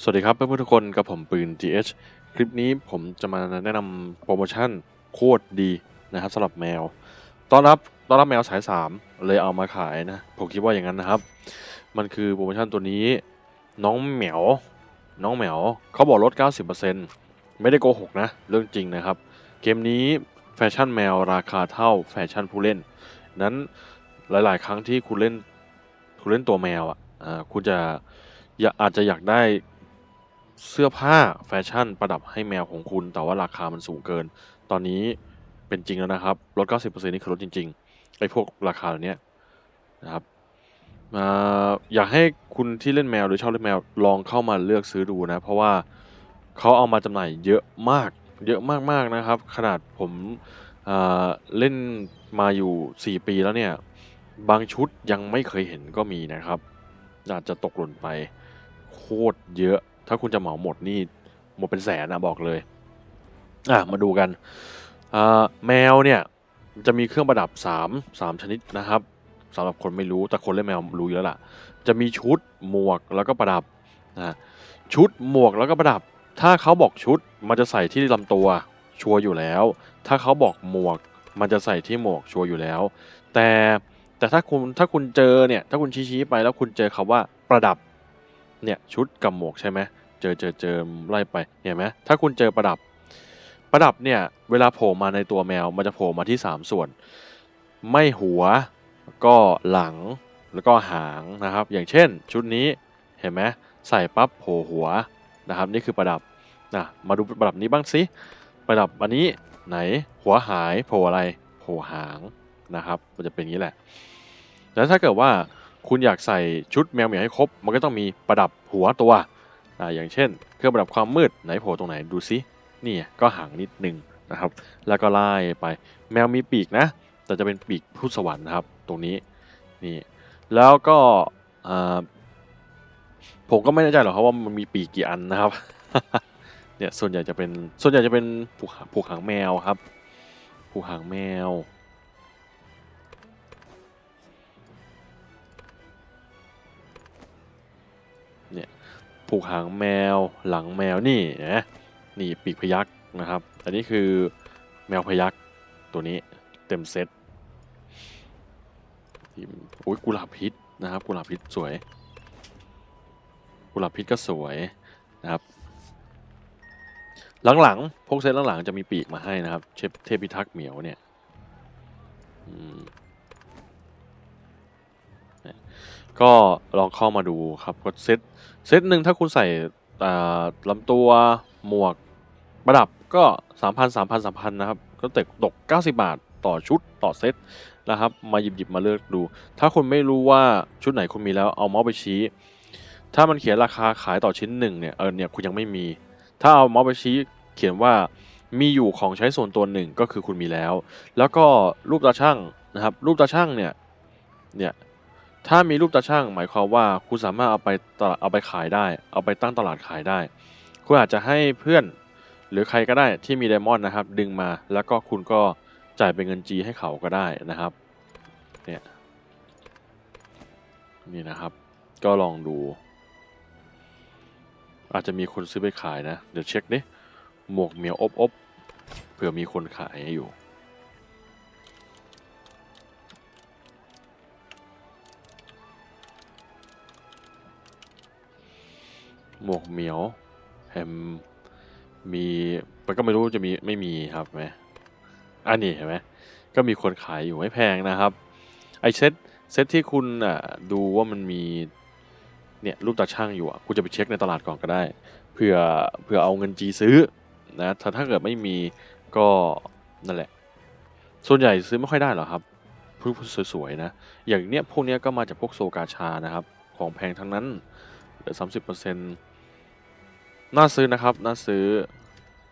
สวัสดีครับเพื่อนๆทุกคนกับผมปืน GH คลิปนี้ผมจะมาแนะนำโปรโมชั่นโคตรดีนะครับสำหรับแมวต้อนรับต้อนรับแมวสาย 3 เลยเอามาขายนะ ผมคิดว่าอย่างนั้นนะครับ มันคือโปรโมชั่นตัวนี้ น้องเหมียวน้องเหมียวเขาบอกลด 90%ไม่ได้โกหกนะ เรื่องจริงนะครับ เกมนี้แฟชั่นแมวราคาเท่าแฟชั่นผู้เล่น นั้นหลาย ๆ ครั้งที่คุณเล่นคุณเล่นตัวแมวอะคุณจะอยากอาจจะอยากได้ เสื้อผ้าแฟชั่นประดับให้แมวของคุณ แต่ว่าราคามันสูงเกิน ตอนนี้เป็นจริงแล้วนะครับลด 90%นี่คือลดจริงๆไอ้พวกราคาเหล่านี้นะครับอยากให้คุณที่เล่นแมวหรือชอบเล่นแมวลองเข้ามาเลือกซื้อดูนะ เพราะว่าเขาเอามาจำหน่ายเยอะมาก เยอะมากๆนะครับ ขนาดผมเล่นมาอยู่ 4 ปีแล้วเนี่ย บางชุดยังไม่เคยเห็นก็มีนะครับอาจจะตกหล่นไปโคตรเยอะ ถ้าคุณจะเหมาหมดนี่หมดเป็นแสนนะบอกเลย อะมาดูกันแมวเนี่ยจะมีเครื่องประดับ 3 3 ชนิดนะครับสำหรับคนไม่รู้แต่คนเล่นแมวรู้อยู่แล้วล่ะจะมีชุดหมวกแล้วก็ประดับนะชุดหมวกแล้วก็ประดับ ถ้าเขาบอกชุดมันจะใส่ที่ลำตัวชัวร์อยู่แล้ว ถ้าเขาบอกหมวก มันจะใส่ที่หมวกชัวร์อยู่แล้ว แต่แต่ถ้าคุณถ้าคุณเจอเนี่ยถ้าคุณชี้ๆไปแล้วคุณเจอคำว่าประดับ เนี่ยชุดกับหมวกใช่ไหมเจอเจอเจอไล่ไปเห็นไหมถ้าคุณเจอประดับ ประดับเนี่ยเวลาโผล่มาในตัวแมวมันจะโผล่มาที่ 3 ส่วน ไม่หัวก็หลังแล้วก็หางนะครับ อย่างเช่น ชุดนี้เห็นไหมใส่ปั๊บโผล่หัวนะครับ นี่คือประดับนะมาดูประดับนี้บ้างสิประดับอันนี้ไหนหัวหายโผล่อะไรโผล่หางนะครับ มันจะเป็นอย่างนี้แหละ แล้วถ้าเกิดว่า คุณอยากใส่ชุดแมวเหมียวให้ครบ มันก็ต้องมีประดับหัวตัวอ่าอย่างเช่น เครื่องประดับความมืดไหนโผล่ตรงไหนดูซินี่ก็ห่างนิดหนึ่งนะครับ แล้วก็ไล่ไปแมวมีปีกนะ แต่จะเป็นปีกพุทธสวรรค์นะครับ ตรงนี้นี่แล้วก็ผมก็ไม่แน่ใจหรอกครับว่ามันมีปีกกี่อันนะครับเนี่ยส่วนใหญ่จะเป็นส่วนใหญ่จะเป็นผูกผูกหางแมวครับผูกหางแมว เนี่ยผูกหางแมวหลังแมวนี่นะนี่ปีกพยักนะครับ อันนี้คือแมวพยักตัวนี้เต็มเซตที่โอ้ยกุหลาบพิษนะครับกุหลาบพิษสวย กุหลาบพิษก็สวยนะครับ หลังๆพวกเซตหลังๆจะมีปีกมาให้นะครับ เชฟเทพิทักษ์เหมียวเนี่ย อืมเนี่ย ก็ลองเข้ามาดูครับก็เซตเซตหนึ่งถ้าคุณใส่ลำตัวหมวกประดับก็สามพันสามพันสามพันนะครับ ก็ตกตกเก้าสิบาทต่อชุดต่อเซตนะครับ มาหยิบหยิบมาเลือกดู ถ้าคุณไม่รู้ว่าชุดไหนคุณมีแล้วเอาเมาส์ไปชี้ ถ้ามันเขียนราคาขายต่อชิ้นหนึ่งเนี่ยเออเนี่ยคุณยังไม่มี ถ้าเอาเมาส์ไปชี้เขียนว่ามีอยู่ของใช้ส่วนตัวหนึ่งก็คือคุณมีแล้ว แล้วก็รูปตาช่างนะครับ รูปตาช่างเนี่ยเนี่ย ถ้ามีรูปตาช่างหมายความว่าคุณสามารถเอาไปตลาดเอาไปขายได้ เอาไปตั้งตลาดขายได้ คุณอาจจะให้เพื่อนหรือใครก็ได้ที่มีไดมอนด์นะครับ ดึงมาแล้วก็คุณก็จ่ายเป็นเงินจีให้เขาก็ได้นะครับเนี่ยนี่นะครับ ก็ลองดู อาจจะมีคนซื้อไปขายนะ เดี๋ยวเช็คดิหมวกเหมียวอบอบเผื่อมีคนขายอยู่ หมวกเหมียวแฮมมีมันก็ไม่รู้จะมีไม่มีครับไหมอันนี้เห็นไหมก็มีคนขายอยู่ไม่แพงนะครับไอเซตเซตที่คุณอะดูว่ามันมีเนี่ยรูปตาช่างอยู่อะคุณจะไปเช็คในตลาดก่อนก็ได้เผื่อเผื่อเอาเงินจีซื้อนะถ้าถ้าเกิดไม่มีก็นั่นแหละ ส่วนใหญ่ซื้อไม่ค่อยได้หรอกครับพวกสวยๆนะ อย่างเนี้ยพวกเนี้ยก็มาจากพวกโซกาชานะครับ ของแพงทั้งนั้นเหลือสามสิบเปอร์เซ็นต์ น่าซื้อนะครับ น่าซื้อ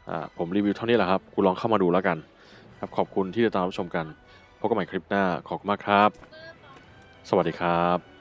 อ่าผมรีวิวเท่านี้แหละครับ คุณลองเข้ามาดูแล้วกัน ครับขอบคุณที่ติดตามรับชมกัน พบกันใหม่คลิปหน้า ขอบคุณมากครับ สวัสดีครับ